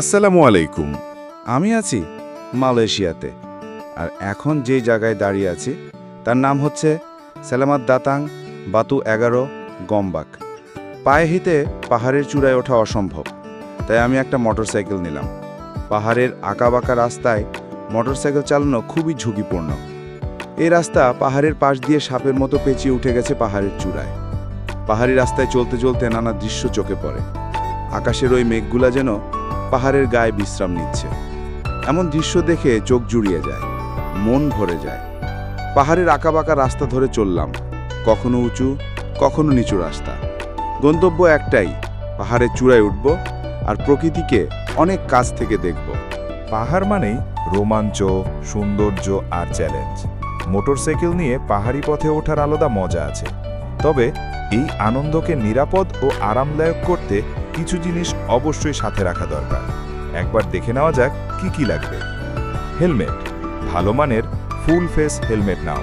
আসসালামু আলাইকুম। আমি আছি মালয়েশিয়াতে। আর এখন যে জায়গায় দাঁড়িয়ে আছি, তার নাম হচ্ছে সালামাত দাতাং বাতু এগারো গম্বাক। পায়ে হিতে পাহাড়ের চূড়ায় ওঠা অসম্ভব, তাই আমি একটা মোটরসাইকেল নিলাম। পাহাড়ের আঁকাবাঁকা রাস্তায় মোটরসাইকেল চালানো খুবই ঝুঁকিপূর্ণ। এই রাস্তা পাহাড়ের পাশ দিয়ে সাপের মতো পেঁচিয়ে উঠে গেছে পাহাড়ের চূড়ায়। পাহাড়ি রাস্তায় চলতে চলতে নানা দৃশ্য চোখে পড়ে। আকাশের ওই মেঘগুলা যেন পাহাড়ের গায়ে বিশ্রাম নিচ্ছে। এমন দৃশ্য দেখে চোখ জুড়িয়ে যায়, মন ভরে যায়। পাহাড়ের আঁকাবাঁকা রাস্তা ধরে চললাম, কখনো উঁচু, কখনো নিচু রাস্তা। গন্তব্য একটাই, পাহাড়ের চূড়ায় উঠব আর প্রকৃতিকে অনেক কাছ থেকে দেখব। পাহাড় মানেই রোমাঞ্চ, সৌন্দর্য আর চ্যালেঞ্জ। মোটরসাইকেল নিয়ে পাহাড়ি পথে ওঠার আলাদা মজা আছে। তবে এই আনন্দকে নিরাপদ ও আরামদায়ক করতে কিছু জিনিস অবশ্যই সাথে রাখা দরকার। একবার দেখে নেওয়া যাক কি কি লাগবে। হেলমেট, ভালো মানের ফুল ফেস হেলমেট নাও।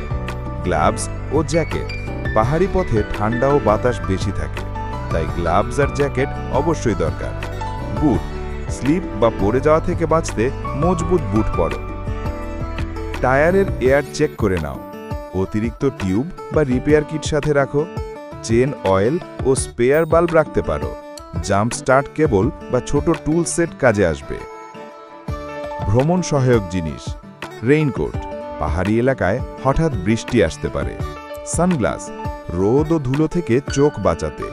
গ্লাভস ও জ্যাকেট, পাহাড়ি পথে ঠান্ডা ও বাতাস বেশি থাকে, তাই গ্লাভস আর জ্যাকেট অবশ্যই দরকার। বুট, স্লিপ বা পড়ে যাওয়া থেকে বাঁচতে মজবুত বুট পরো। টায়ারের এয়ার চেক করে নাও। অতিরিক্ত টিউব বা রিপেয়ার কিট সাথে রাখো। চেন, অয়েল ও স্পেয়ার বাল্ব রাখতে পারো। জাম্প স্টার্ট কেবল বা ছোট টুল সেট কাজে আসবে। ভ্রমণ সহায়ক জিনিস, রেইনকোট, পাহাড়ি এলাকায় হঠাৎ বৃষ্টি আসতে পারে, সানগ্লাস, রোদ ও ধুলো থেকে চোখ বাঁচাতে।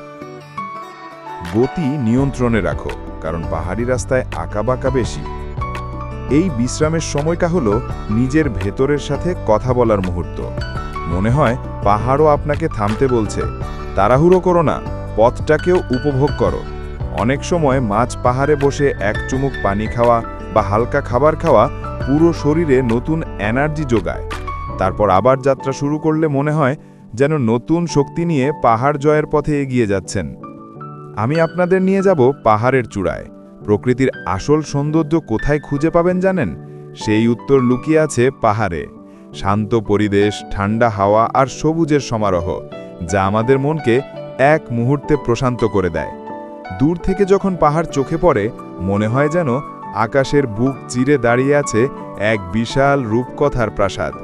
গতি নিয়ন্ত্রণে রাখো, কারণ পাহাড়ি রাস্তায় আঁকাবাঁকা বেশি। এই বিশ্রামের সময়টা হলো নিজের ভেতরের সাথে কথা বলার মুহূর্ত। মনে হয় পাহাড়ও আপনাকে থামতে বলছে, তাড়াহুড়ো করো না। পথটাকেও উপভোগ করো। অনেক সময় মাছ পাহাড়ে বসে এক চুমুক পানি খাওয়া বা হালকা খাবার খাওয়া পুরো শরীরে নতুন এনার্জি যোগায়। তারপর আবার যাত্রা শুরু করলে মনে হয় যেন নতুন শক্তি নিয়ে পাহাড় জয়ের পথে এগিয়ে যাচ্ছেন। আমি আপনাদের নিয়ে যাব পাহাড়ের চূড়ায়। প্রকৃতির আসল সৌন্দর্য কোথায় খুঁজে পাবেন জানেন? সেই উত্তর লুকিয়ে আছে পাহাড়ে। শান্ত পরিবেশ, ঠান্ডা হাওয়া আর সবুজের সমারোহ, যা আমাদের মনকে এক মুহূর্তে প্রশান্ত করে দেয়। দূর থেকে যখন পাহাড় চোখে পড়ে, মনে হয় যেন আকাশের বুক চিরে দাঁড়িয়ে আছে এক বিশাল রূপকথার প্রাসাদ।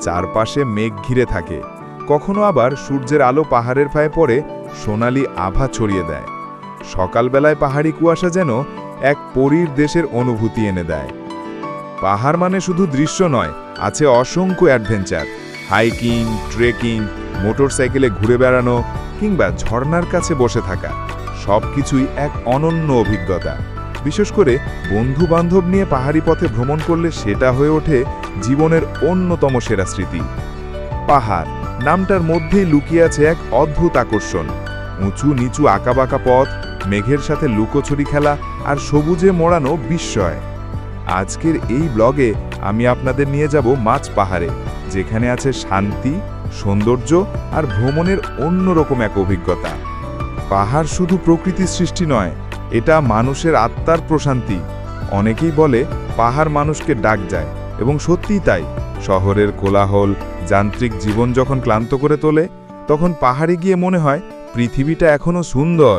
চারপাশে মেঘ ঘিরে থাকে। কখনো আবার সূর্যের আলো পাহাড়ের পায়ে পড়ে, সোনালি আভা ছড়িয়ে দেয়। সকালবেলায় পাহাড়ি কুয়াশা যেন এক পরীর দেশের অনুভূতি এনে দেয়। পাহাড় মানে শুধু দৃশ্য নয়, আছে অসংখ্য অ্যাডভেঞ্চার। হাইকিং, ট্রেকিং, মোটরসাইকেলে ঘুরে বেড়ানো কিংবা ঝর্ণার কাছে বসে থাকা সব কিছুই এক অনন্য অভিজ্ঞতা। বিশেষ করে বন্ধু বান্ধব নিয়ে পাহাড়ি পথে ভ্রমণ করলে সেটা হয়ে ওঠে জীবনের অন্যতম সেরা স্মৃতি। পাহাড়, নামটার মধ্যেই লুকিয়ে আছে এক অদ্ভুত আকর্ষণ। উঁচু নিচু আঁকাবাঁকা পথ, মেঘের সাথে লুকোছড়ি খেলা আর সবুজে মোড়ানো বিস্ময়। আজকের এই ব্লগে আমি আপনাদের নিয়ে যাব মাছ পাহাড়ে, যেখানে আছে শান্তি সৌন্দর্য আর ভ্রমণের অন্যরকম এক অভিজ্ঞতা। পাহাড় শুধু প্রকৃতির সৃষ্টি নয়, এটা মানুষের আত্মার প্রশান্তি। অনেকেই বলে, পাহাড় মানুষকে ডাক যায়, এবং সত্যিই তাই। শহরের কোলাহল, যান্ত্রিক জীবন যখন ক্লান্ত করে তোলে, তখন পাহাড়ে গিয়ে মনে হয়, পৃথিবীটা এখনও সুন্দর।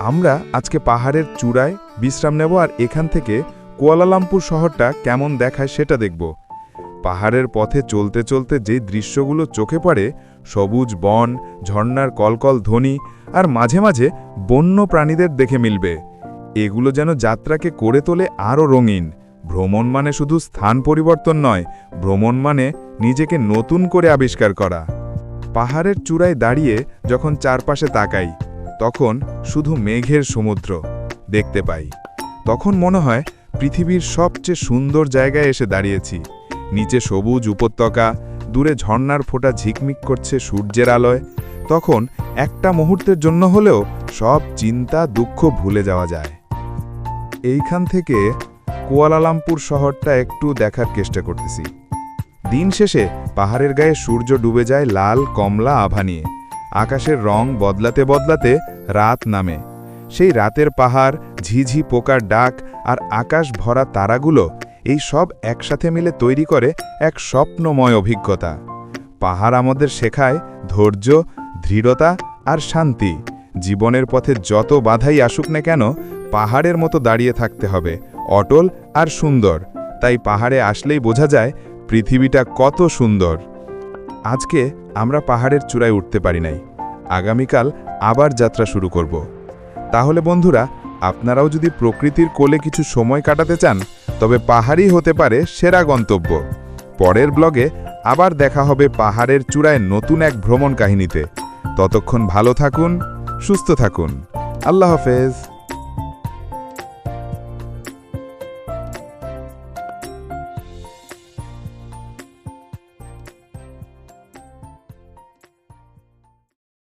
আমরা আজকে পাহাড়ের চূড়ায় বিশ্রাম নেব আর এখান থেকে কুয়ালালামপুর শহরটা কেমন দেখায় সেটা দেখব। পাহাড়ের পথে চলতে চলতে যে দৃশ্যগুলো চোখে পড়ে, সবুজ বন, ঝর্ণার কলকল ধ্বনি, আর মাঝে মাঝে বন্য প্রাণীদের দেখে মিলবে। এগুলো যেন যাত্রাকে করে তোলে আরও রঙিন। ভ্রমণ মানে শুধু স্থান পরিবর্তন নয়, ভ্রমণ মানে নিজেকে নতুন করে আবিষ্কার করা। পাহাড়ের চূড়ায় দাঁড়িয়ে যখন চারপাশে তাকাই, তখন শুধু মেঘের সমুদ্র দেখতে পাই। তখন মনে হয় পৃথিবীর সবচেয়ে সুন্দর জায়গায় এসে দাঁড়িয়েছি। নিচে সবুজ উপত্যকা, দূরে ঝর্ণার ফোঁটা ঝিকমিক করছে সূর্যের আলোয়, তখন একটা মুহূর্তের জন্য হলেও সব চিন্তা, দুঃখ ভুলে যাওয়া যায়। এইখান থেকে কুয়ালালামপুর শহরটা একটু দেখার চেষ্টা করতেছি। দিন শেষে পাহাড়ের গায়ে সূর্য ডুবে যায় লাল, কমলা আভা নিয়ে। আকাশের রং বদলাতে বদলাতে রাত নামে। সেই রাতের পাহাড়, ঝিঝি পোকার ডাক আর আকাশ ভরা তারাগুলো এই সব একসাথে মিলে তৈরি করে এক স্বপ্নময় অভিজ্ঞতা। পাহাড় আমাদের শেখায় ধৈর্য, দৃঢ়তা আর শান্তি। জীবনের পথে যত বাধাই আসুক না কেন, পাহাড়ের মতো দাঁড়িয়ে থাকতে হবে, অটল আর সুন্দর। তাই পাহাড়ে আসলেই বোঝা যায় পৃথিবীটা কত সুন্দর। আজকে আমরা পাহাড়ের চূড়ায় উঠতে পারি নাই। আগামীকাল আবার যাত্রা শুরু করব। তাহলে বন্ধুরা, আপনারাও যদি প্রকৃতির কোলে কিছু সময় কাটাতে চান তবে পাহাড়ই হতে পারে সেরা গন্তব্য। পরের ব্লগে আবার দেখা হবে পাহাড়ের চূড়ায় নতুন এক ভ্রমণ কাহিনীতে। ততক্ষণ ভালো থাকুন, সুস্থ থাকুন। আল্লাহ হাফেজ।